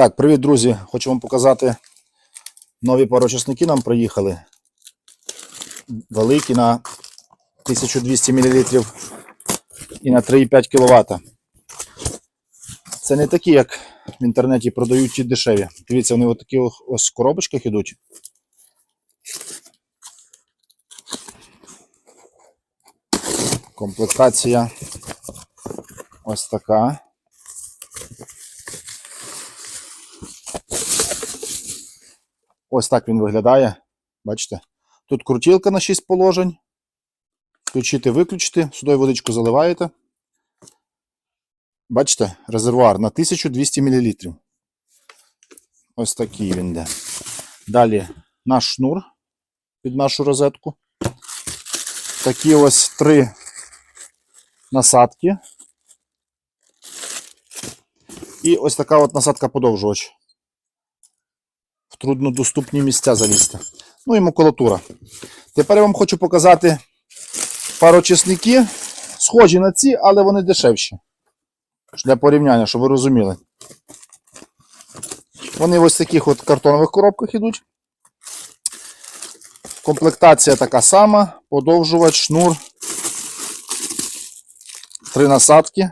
Так, привіт, друзі! Хочу вам показати нові парочисники нам приїхали. Великі на 1200 мл і на 3,5 кВт. Це не такі, як в інтернеті продають ті дешеві. Дивіться, вони в таких ось коробочках ідуть. Комплектація ось така. Ось так він виглядає. Бачите? Тут крутілка на 6 положень. Включити, виключити. Сюди водичку заливаєте. Бачите, резервуар на 1200 мл. Ось такий він йде. Далі наш шнур під нашу розетку. Такі ось три насадки. І ось така от насадка подовжувач труднодоступні місця залізти. Ну і макулатура. Тепер я вам хочу показати парочисники, схожі на ці, але вони дешевші. Для порівняння, щоб ви розуміли. Вони в ось таких от картонових коробках йдуть. Комплектація така сама, подовжувач, шнур, три насадки.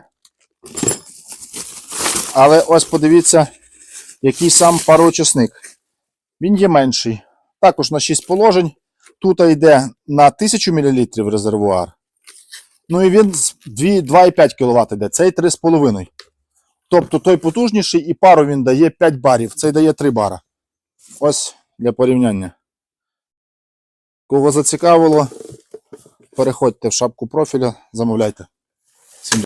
Але ось подивіться, який сам пароочисник. Він є менший. Також на 6 положень. Тут йде на 1000 мл резервуар. Ну і він 2,5 кВт йде. Цей 3,5. Тобто той потужніший і пару він дає 5 барів. Цей дає 3 бара. Ось для порівняння. Кого зацікавило, переходьте в шапку профіля, замовляйте.